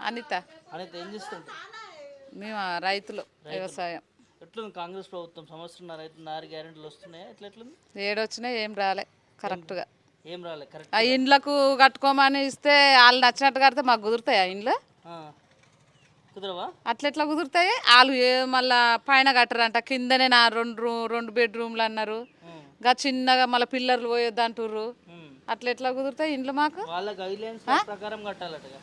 అనిత. అనేది ఏం చేస్తుంటారు మేము రైతులు వ్యవసాయం. ఎట్లుంది కాంగ్రెస్ ప్రభుత్వం? ఆరు గ్యారెంటీలు వస్తున్నాయా? ఎట్లా ఎట్లుంది? ఏడొచ్చినా ఏం రాలే కరెక్ట్గా. ఏం రాలే కరెక్ట్. ఆ ఇండ్లకు కట్టుకోమని ఇస్తే వాళ్ళు నచ్చినట్టు కడితే మాకు కుదురుతాయి ఆ. ఇండ్లు కుదరవా? అట్లా ఎట్లా కుదురుతాయి? వాళ్ళు ఏ మళ్ళా పైన కట్టరంట కిందనే నా రెండు రూ రెండు బెడ్రూమ్లు అన్నారు. గా చిన్నగా మళ్ళీ పిల్లర్లు పోయొద్దు అంటుర్రు. ఉమ్. అట్లా ఎట్లా కుదురుతాయి ఇండ్లు మాకు? వాళ్ళ గైడ్లైన్స్ ప్రకారం కట్టాలటగా.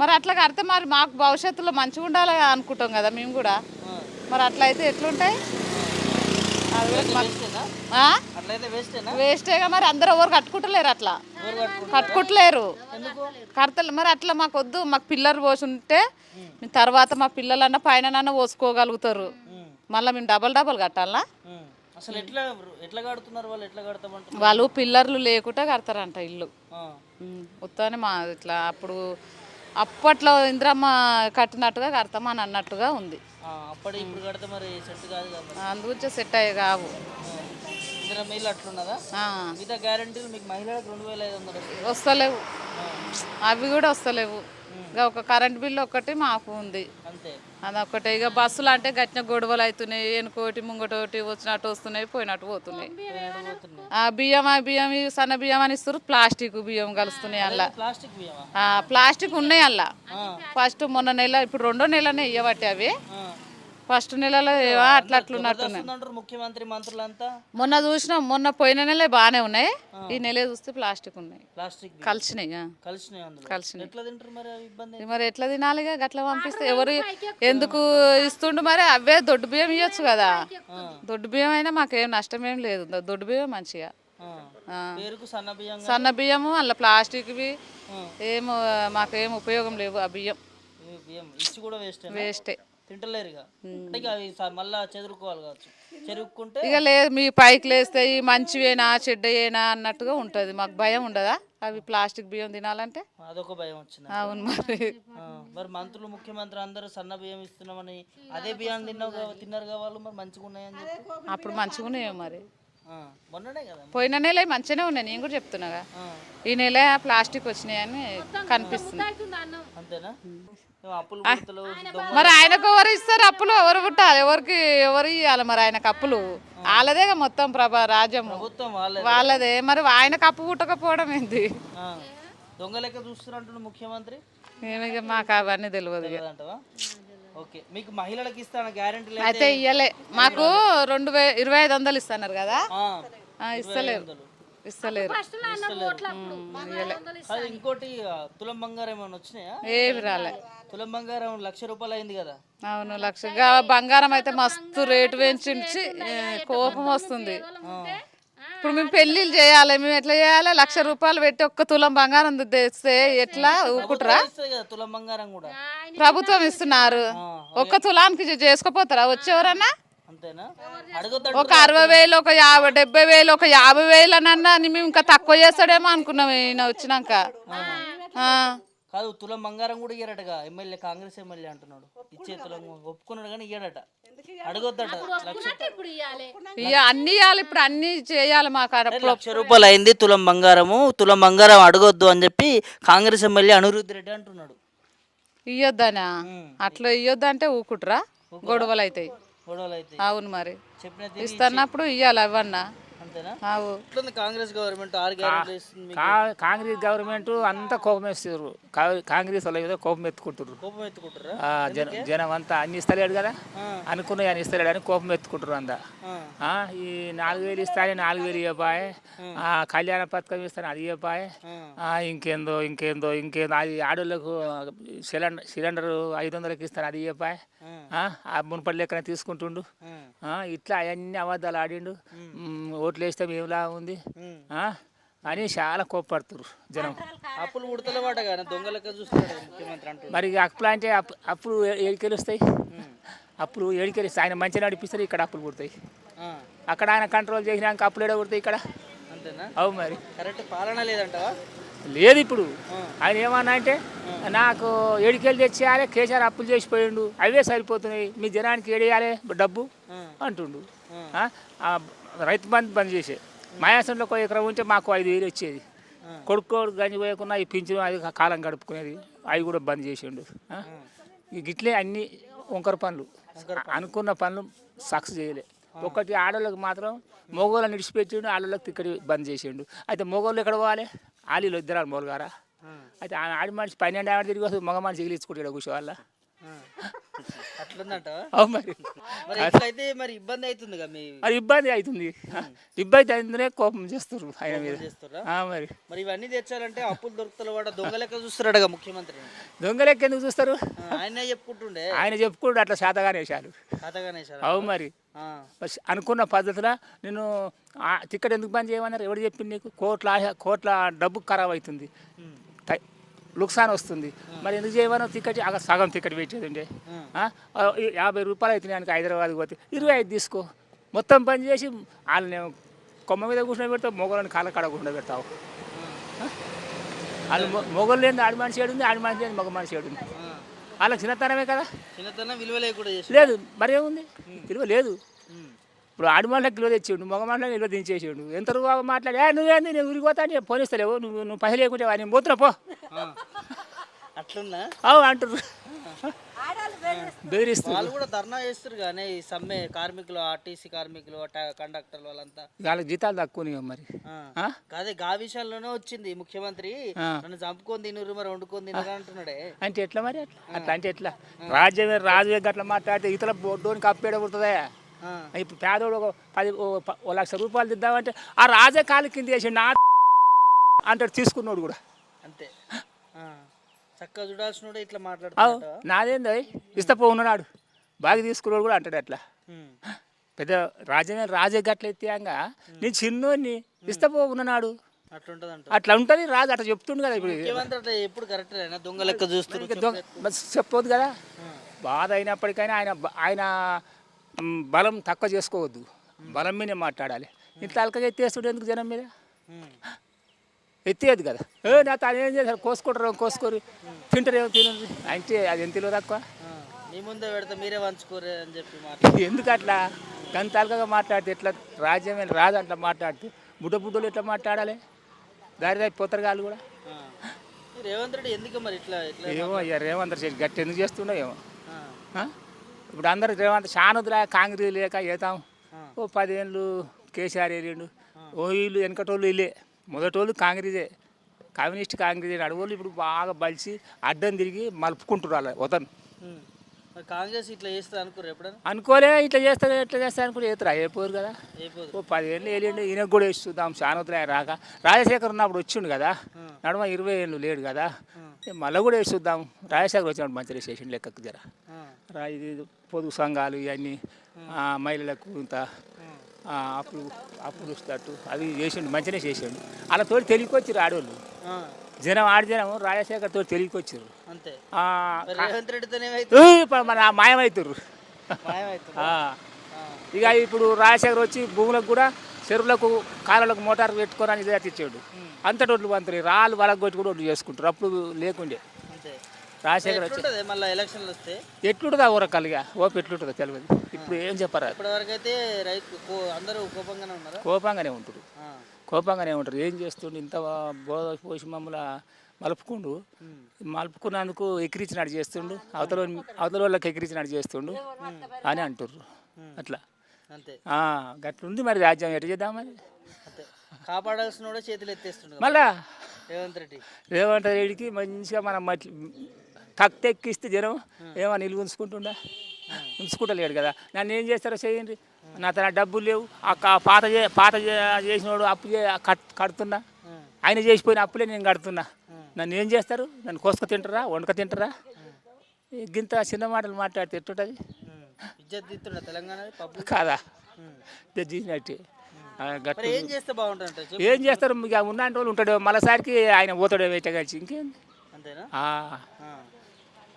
మరి అట్లా కడితే మరి మాకు భవిష్యత్తులో మంచిగా ఉండాలి అనుకుంటాం కదా మేము కూడా. మరి అట్లా అయితే ఎట్లుంటాయి వేస్టేగా మరి అందరూ ఎవరు కట్టుకుంటలేరు అట్లా. కట్టుకుంటలేరు? కడతలు. మరి అట్లా మాకు వద్దు. మాకు పిల్లలు పోసి ఉంటే మేము తర్వాత మా పిల్లలన్నా పైన పోసుకోగలుగుతారు. మళ్ళీ మేము డబల్ డబల్ కట్టాలా? వాళ్ళు? పిల్లర్లు లేకుండా కడతారంట ఇల్లు. ఉత్తానే మా ఇట్లా అప్పుడు అప్పట్లో ఇంద్రమ్మ కట్టినట్టుగా కడతామని అన్నట్టుగా ఉంది. ఆ, అప్పటి ఇప్పుడు కడితే మరి సెట్ కాదు. అందుగురించి సెట్ అయ్యి కావు. అట్లున్నదా? మిగతా గ్యారెంటీలు మీకు మహిళలకు రెండు వేల ఐదు వందలు వస్తలేవు. అవి కూడా వస్తలేవు. ఇక ఒక కరెంట్ బిల్లు ఒక్కటి మాకు ఉంది. అదొకటే ఇక బస్సులు అంటే గట్టిన గొడవలు అవుతున్నాయి వెనుకోటి ముంగటోటి వచ్చినట్టు వస్తున్నాయి పోయినట్టు పోతున్నాయి. ఆ బియ్యం ఆ బియ్యం సన్న బియ్యం అని ఇస్తారు. ప్లాస్టిక్ బియ్యం కలుస్తున్నాయి అలా ప్లాస్టిక్ బియ్యమా? ఆ, ప్లాస్టిక్ ఉన్నాయి అలా ఫస్ట్ మొన్న నెల ఇప్పుడు రెండో నెలనే ఇవ్వబట్టి అవి. ఫస్ట్ నెలలో ఏవో అట్లా వస్తుందంటారు ముఖ్యమంత్రి మంత్రులంతా? మొన్న చూసినాం మొన్న పోయిన నెలే బాగానే ఉన్నాయి ఈ నెలే చూస్తే ప్లాస్టిక్ ఉన్నాయి. ప్లాస్టిక్. కలిసినాయి ఆ. కలిసినాయి అందులో. కలిసినాయి. ఎట్లా తింటారు మరి అవి ఇబ్బంది ఇది మరి ఎట్లా తినాలిగా? గట్ల పంపిస్తే ఎవరు ఎందుకు ఇస్తుండు మరి? అవే దొడ్డు బియ్యం ఇవ్వచ్చు కదా. దొడ్డు బియ్యం అయినా మాకేం నష్టం ఏం లేదు. దొడ్డు బియ్యం మంచిగా. ఆ. ఆ. పేరుకు సన్న బియ్యం సన్న బియ్యము అలా ప్లాస్టిక్వి. ఏం మాకేం ఉపయోగం లేవు ఆ బియ్యం. ఇవి బియ్యం ఇచ్చి కూడా వేస్ట్ వేస్టే. తింటలేరు ఇక అంటే ఇక అవి స- మళ్ళా చెదురుకోవాలి కావచ్చు. చెరుక్కుంటే ఇక లేదు మీ పైకి లేస్తాయి మంచివేనా చెడ్డయేనా అన్నట్టుగా ఉంటుంది. మాకు భయం ఉండదా? అవి ప్లాస్టిక్ బియ్యం తినాలంటే? అదొక భయం వచ్చింది. అవును మరి ఆ, మరి. మంత్రులు ముఖ్యమంత్రి అందరూ సన్న బియ్యం ఇస్తున్నామని అదే బియ్యాన్ని తిన్నావు తిన్నారు కదా వాళ్ళు మరి మంచిగా ఉన్నాయని చెప్పి? అప్పుడు మంచిగా ఉన్నాయో మరి? ఆ, మొన్ననే కదా. పోయిన నెల మంచిగానే ఉన్నాయి. నేను కూడా చెప్తున్నాగా ఆ, ఈ నెల ప్లాస్టిక్ వచ్చినాయని కనిపిస్తుంది. అంతేనా? మరి ఆయనకు ఎవరు ఇస్తారు అప్పులు? ఎవరు పుట్టాలి? ఎవరికి ఎవరు ఇవ్వాలి మరి ఆయనకు అప్పులు? వాళ్ళదేగా మొత్తం ప్రభా వాళ్ళే వాళ్ళదే. మరి ఆయనకు అప్పు పుట్టకపోవడం ఏంది? ఆ, దొంగ లెక్క చూస్తున్నట్టు ముఖ్యమంత్రి? మేము ఇక మాకు అవన్నీ తెలియదు ఓకే. మీకు మహిళలకు ఇస్తాన గ్యారెంటీ లేదు అయితే ఇయ్యలే. మాకు రెండు వే ఇరవై ఐదు వందలు ఇస్తున్నారు కదా? ఆ, ఇస్తలేరు. ఇస్తలేరు. అది ఇంకోటి తులం బంగారం ఏమైనా వచ్చినాయా? ఏమి రాలే. తులం బంగారం లక్ష రూపాయలు అయింది కదా. అవును లక్షగా బంగారం అయితే మస్తు రేటు పెంచి కోపం వస్తుంది. ఇప్పుడు మేము పెళ్ళిళ్ళు చేయాలి. మేము ఎట్లా చేయాలి? లక్ష రూపాయలు పెట్టి ఒక్క తులం బంగారం తెస్తే ఎట్లా ఊకుంటారా తులం బంగారం కూడా. ప్రభుత్వం ఇస్తున్నారు. ఒక్క తులానికి చేసుకోపోతారా? వచ్చేవరన్నా? ఒక అరవై వేలు ఒక యాభై డెబ్బై వేలు ఒక యాభై వేలు అని అన్నా మేము ఇంకా తక్కువ చేస్తాడేమో అనుకున్నాం ఈయన వచ్చినాక. కాదు తులం బంగారం కూడా ఇయ్యడటగా ఎమ్మెల్యే కాంగ్రెస్ ఎమ్మెల్యే అంటున్నాడు. ఇచ్చే తులం ఒప్పుకున్నాడు కానీ ఇయ్యడట. అడగొద్దట అన్ని ఇవ్వాలి ఇప్పుడు అన్ని చేయాలి మాకు లక్ష రూపాయలు అయింది తులం బంగారము తులం బంగారం అడగొద్దు అని చెప్పి కాంగ్రెస్ ఎమ్మెల్యే అనిరుద్ధ్ రెడ్డి అంటున్నాడు. ఇయ్యొద్దనా? అట్లా ఇయ్యొద్దంటే ఊకుంటురా? గొడవలు అవుతాయి గొడవలు అయితే అవును మరి. ఇస్తున్నప్పుడు ఇయ్యాలి అవన్నా. కాంగ్రెస్ గవర్నమెంట్? కాంగ్రెస్ అంతా కోపం వేస్తారు కాంగ్రెస్ వాళ్ళ మీద కోపం ఎత్తుకుంటారు కోపం ఎత్తుకుంటారా ఆ, జన జనం అంతా అన్ని ఇస్తలేడు కదా? ఆ. అనుకున్నాయి అని ఇస్తలేడు అని కోపం ఎత్తుకుంటారు అంతా. ఈ నాలుగు వేలు ఇస్తానే నాలుగు వేలు ఇవ్వపాయే ఆ. కళ్యాణ పథకం ఇస్తాను అది ఇవ్వపాయే ఆ, ఇంకేందో ఇంకేందో ఇంకేందో అది ఆడోళ్ళకు సిలిండర్ సిలిండర్ ఐదు వందలకి ఇస్తాను అది ఇవ్వపాయే ఆ. మునుపటి లెక్కన తీసుకుంటుండు. ఆ, ఇట్లా అవన్నీ అబద్ధాలు ఆడిండు. మ్, వేస్తే మేములా ఉంది? ఆ, అని చాలా కోప్పడుతురు జనం. అప్పులు ఉడతలేవాట కానీ దొంగ లెక్క చూస్తున్నాడు ముఖ్యమంత్రి అంటున్నాడు మరి ఇక అప్పులు అంటే అప్పు అప్పులు ఏ- ఏడికెళ్ళి వస్తాయి? అప్పులు ఏడికెళ్ళి వస్తాయి. ఆయన మంచిగా నడిపిస్తారు ఇక్కడ అప్పులు పుడతాయి. ఆ, అక్కడ ఆయన కంట్రోల్ చేసినాక అప్పులు ఏడ పుడతాయి ఇక్కడ? అంతేనా? అవు మరి. కరెక్ట్ పాలన లేదంటావా? లేదు ఇప్పుడు. ఆయన ఏమన్నా అంటే నాకు ఏడికెళ్ళి తెచ్చేయాలి కేసీఆర్ అప్పులు చేసిపోయిండు అవే సరిపోతున్నాయి. మీ జనానికి ఏడేయాలి డబ్బు అంటుండు. ఆ, రైతు బంధు బంద్ చేసే. మాయాసంలో ఒక ఎకరం ఉంటే మాకు ఐదు వేలు వచ్చేది. కొడుకు గంజి పోయకుండా ఈ పింఛను అది కాలం గడుపుకునేది. అవి కూడా బంద్ చేసిండు. ఇట్లే అన్ని వంకర పనులు. అనుకున్న పనులు సక్సెస్ చేయలే. ఒకటి ఆడవాళ్ళకి మాత్రం మగవాళ్ళని విడిచిపెట్టిండు ఆడవాళ్ళకి తిక్కడి బంద్ చేసిండు. అయితే మగవాళ్ళు ఎక్కడ పోవాలి? ఆలీలు ఇద్దరు మోలుగారా అయితే ఆడి మనిషి పన్నెండు ఆవిడ తిరిగి వస్తుంది మగ మనిషి ఎగిలించుకుంటాడు కూర్చోవాళ్ళ అట్లుందంట? మరి. మరి ఇట్లయితే మరి ఇబ్బంది మీ మరి ఇబ్బంది అవుతుంది. ఇబ్బంది అవుతుందనే కోపం చేస్తారు ఆయన మీద. మరి. మరి ఇవన్నీ తెచ్చాలంటే అప్పులు దొరుకుతల వాడ దొంగ లెక్క చూస్తున్నాడుగా ముఖ్యమంత్రి. దొంగలెక్క ఎందుకు చూస్తారు? ఆయనే చెప్పుకుంటుండే. ఆయన చెప్పుకుంటూ అట్లా శాతగానే వేశారు. అవు మరి. అనుకున్న పద్ధతిలో నేను టికెట్ ఎందుకు బంద్ చేయమన్నారు? ఎవరు చెప్పింది నీకు? కోట్ల కోట్ల డబ్బు ఖరాబ్ అవుతుంది. లుక్సాన్ వస్తుంది. మరి ఎందుకు చేయమని టికెట్ అక్కడ సగం టికెట్ పెట్టేది ఉండే యాభై రూపాయలు అవుతున్నాయి ఆయనకి హైదరాబాద్కి పోతే. ఇరవై ఐదు తీసుకో. మొత్తం పని చేసి వాళ్ళని కొమ్మ మీద కూర్చొని పెడతావు మొగలని కాళ్ళ కాడ కూర్చొని పెడతావు? వాళ్ళు మొగలు లేని ఆడి మనిషి ఏడుంది ఆడి మనిషి లేని మగ మనిషి ఏడుంది. వాళ్ళ చిన్నతనమే కదా. చిన్నతనం విలువ లేదు మరేముంది విలువ లేదు. ఇప్పుడు ఆడి మాటలకు విలువ తెచ్చిండు మగ మాటలకు విలువ దించేసిండు ఎంత బాగా మాట్లాడి "ఏ, నువ్వేంది నేను ఊరికి పోతా అని ఫోన్ ఇస్తలేవు నువ్వు నువ్వు పైసలు లేకుంటే నేను పోతున్నా పో. అట్లున్నా అవు అంటారు బెదిరిస్తారు వాళ్ళు కూడా ధర్నా చేస్తారు కానీ ఈ సమ్మె కార్మికులు ఆర్టీసీ కార్మికులు కండక్టర్లు వాళ్ళంతా. వాళ్ళకి జీతాలు తక్కువ మరి? కాదే గా విషయంలోనే వచ్చింది ముఖ్యమంత్రి. నన్ను చంపుకొని తినురు మరి వండుకొని తినరు అంటున్నాడే. అంటే ఎట్లా మరి అట్లా? అట్లా అంటే ఎట్లా? రాజ్యమే రాజు అట్లా మాట్లాడితే ఇతర బొడ్డోనికి అప్పేడబడుతుందా ఆ. ఇప్పుడు పేదోడు ఒక పది ఓ లక్ష రూపాయలు దిద్దామంటే ఆ రాజే కాలు కింద వేసి నా అంటాడు తీసుకున్నాడు కూడా. అంతే. చక్కగా చూడాల్సిన ఇట్లా మాట్లాడుతున్నాడు నాదేంది ఇస్తపో ఉన్నాడు. బాగా తీసుకున్నాడు కూడా అంటాడు అట్లా. పెద్ద రాజమే రాజే గట్ల నేను చిన్నోడిని ఇస్తపో ఉన్నాడు. అట్లా ఉంటుంది రాజు అట్లా చెప్తుండు కదా ఇప్పుడు. ఎప్పుడు కరెక్ట్ దొంగ లెక్క చెప్పొద్దు కదా. బాధ అయినప్పటికైనా ఆయన ఆయన బలం తక్కువ చేసుకోవద్దు. బలం మీదే మాట్లాడాలి. ఇంత అలకగా ఎత్తేస్తుండే ఎందుకు జనం మీద? ఎత్తేది కదా. ఏ నా తాను ఏం చేశారు? కోసుకుంటారు కోసుకోరు తింటారు ఏమో తినరు. అంటే అది ఎంత తెలియదు తక్కువ? మీ ముందే పెడితే మీరే వంచుకోరే అని చెప్పి ఎందుకు అట్లా? గంత అలకగా మాట్లాడితే ఎట్లా? రాజ్యమే రాదు అట్లా మాట్లాడితే. బుడ్డ బుడ్డలు ఎట్లా మాట్లాడాలి? దారి దారి కూడా. రేవంత్ రెడ్డి ఎందుకు మరి ఇట్లా ఏమో అయ్యా రేవంత్ రెడ్డి గట్టి ఎందుకు చేస్తుండో ఏమో? ఇప్పుడు అందరు రేవంత్ షానుద్రా కాంగ్రెస్ లేక ఏతాం. ఓ పదేళ్ళు కేసీఆర్ వెళ్ళిండు ఓ వీళ్ళు వెనకటోళ్ళు వీళ్ళే మొదటోళ్ళు కాంగ్రెసే. కమ్యూనిస్ట్ కాంగ్రెస్. అడవులు ఇప్పుడు బాగా బలిసి అడ్డం తిరిగి మలుపుకుంటారు ఉమ్. మరి కాంగ్రెస్ ఇట్లా చేస్తుంది అనుకోరు ఎప్పుడైనా అనుకోలే ఇట్లా చేస్తారు ఇట్లా చేస్తారు అనుకుంటే ఏతరు అయిపోరు కదా. ఓ పదేళ్ళు వెళ్ళిండు ఈయనకు కూడా ఇస్తుందాం షానుద్రాయ రాక. రాజశేఖర్ ఉన్నప్పుడు వచ్చిండు కదా. నడుమ ఇరవై ఏళ్ళు లేడు కదా. మళ్ళీ కూడా వేస్తుందాం రాజశేఖర్ వచ్చినప్పుడు మంచిగా చేసిండు లెక్కకు జర. రా ఇది పొదుపు సంఘాలు ఇవన్నీ మహిళలకు ఇంత ఆ, అప్పులు అప్పులు ఇస్తట్టు అవి చేసిండు మంచిగానే చేసిండు. అలా తోటి తెలియకొచ్చారు ఆడవాళ్ళు. జనం ఆడి జనం రాజశేఖర్ తోటి ఇప్పుడు మన మాయమవుతారు. ఇక ఇప్పుడు రాజశేఖర్ వచ్చి భూములకు కూడా చెరువులకు కాలువలకు మోటార్ పెట్టుకోవడానికి ఇదే ఇచ్చాడు అంతటి ఒడ్లు పంతులు రాళ్ళు వలకు కొట్టి కూడా ఒడ్లు చేసుకుంటారు. అప్పుడు లేకుండే. అంతే. రాజశేఖర్ వచ్చి ఎట్లుంటది మళ్ళీ ఎలక్షన్లు వస్తే? ఎట్లుంటుందా ఊరకల్లిగా? ఓపు ఎట్లుంటుందో తెలియదు ఇప్పుడు ఏం చెప్పరా ఇప్పటివరకు అయితే రైతు అందరూ కోపంగానే ఉన్నారా? కోపంగానే ఉంటారు. కోపంగానే ఉంటారు. ఏం చేస్తుండు? ఇంత బోధ పోసి మమ్మల్ని మలుపుకుండు. మలుపుకున్నందుకు ఎక్కిరించినట్టు చేస్తుండు. అవతల అవతల వాళ్ళకి ఎక్కిరించినట్టు చేస్తుండు అని అంటారు అట్లా. అంతే. గట్లుంది మరి రాజ్యం. ఎటు చేద్దాం మరి? కాపాడాల్సిన కూడా చేతులు ఎత్తేస్తుండు కదా. మళ్ళా? రేవంత్ రెడ్డి. రేవంత్ రెడ్డికి మంచిగా మనం మట్టి తక్కు ఎక్కిస్తే జనం ఏమో నిలువ ఉంచుకుంటుండా? ఉంచుకుంటలేడు కదా. నన్ను ఏం చేస్తారో చేయండి. నా తన డబ్బులు లేవు. ఆ పాత పాత చేసినోడు అప్పు కడుతున్నా. ఆయన చేసిపోయిన అప్పులే నేను కడుతున్నా. నన్ను ఏం చేస్తారు? నన్ను కోసుక తింటారా? వండుక తింటారా? గింత చిన్న మాటలు మాట్లాడితే ఎట్టుంటుంది. ఇజ్జత్ తెలంగాణ కాదా. తీసినట్టే ఏం చేస్తే బాగుంటుంది ఏం చేస్తారు? ఇక ఉన్న రోజులు ఉంటాడు. మళ్ళీసారికి ఆయన పోతాడు వేట కలిసి. ఆ.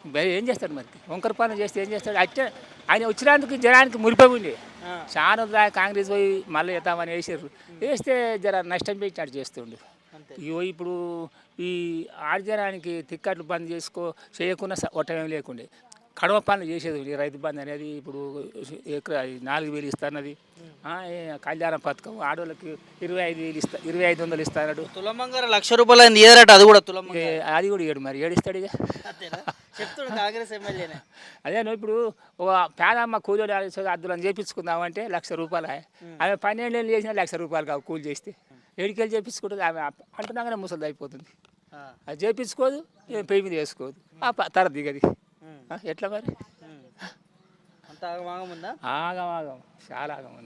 మరి ఏం చేస్తాడు మరి? వంకర పనులు చేస్తే ఏం చేస్తాడు? అంటే ఆయన వచ్చినందుకు జనానికి మురిపోయి ఉంది ఆ. చాలా కాంగ్రెస్ పోయి మళ్ళీ వేద్దామని వేసారు వేస్తే జర నష్టం పెట్టినట్టు చేస్తుండు. ఇగో ఇప్పుడు ఈ ఆడజనానికి తిక్కట్లు బంద్ చేసుకో చేయకుండా ఒట్టమేం లేకుండే. కడవ పనులు చేసేది ఈ రైతు బంధు అనేది. ఇప్పుడు నాలుగు వేలు ఇస్తున్నది ఏ కళ్యాణ పథకం ఆడవాళ్ళకి ఇరవై ఐదు వేలు ఇస్తా ఇరవై ఐదు వందలు ఇస్తాడు తులం బంగారం లక్ష రూపాయలు అయింది ఏదట అది కూడా తులం అది కూడా ఏడు మరి ఏడిస్తాడు ఇక. చెప్తుడు కాంగ్రెస్ ఎమ్మెల్యేనే. అదే ఇప్పుడు ఒక పేదమ్మ కూలీలు అద్దులను చేపించుకుందామంటే లక్ష రూపాయలు ఆమె పన్నెండు ఏళ్ళు చేసినా లక్ష రూపాయలు కావు కూలి చేస్తే. ఏడికెళ్ళి చేపించుకుంటుంది ఆమె అంటున్నాగానే ముసలిది అయిపోతుంది. అది చేపించుకోదు పెయి మీద వేసుకోదు. తర దిగది. ఎట్లా మరి. అంత ఆగమాగం ఉందా? ఆగం ఆగం చాలా ఆగం ఉంది.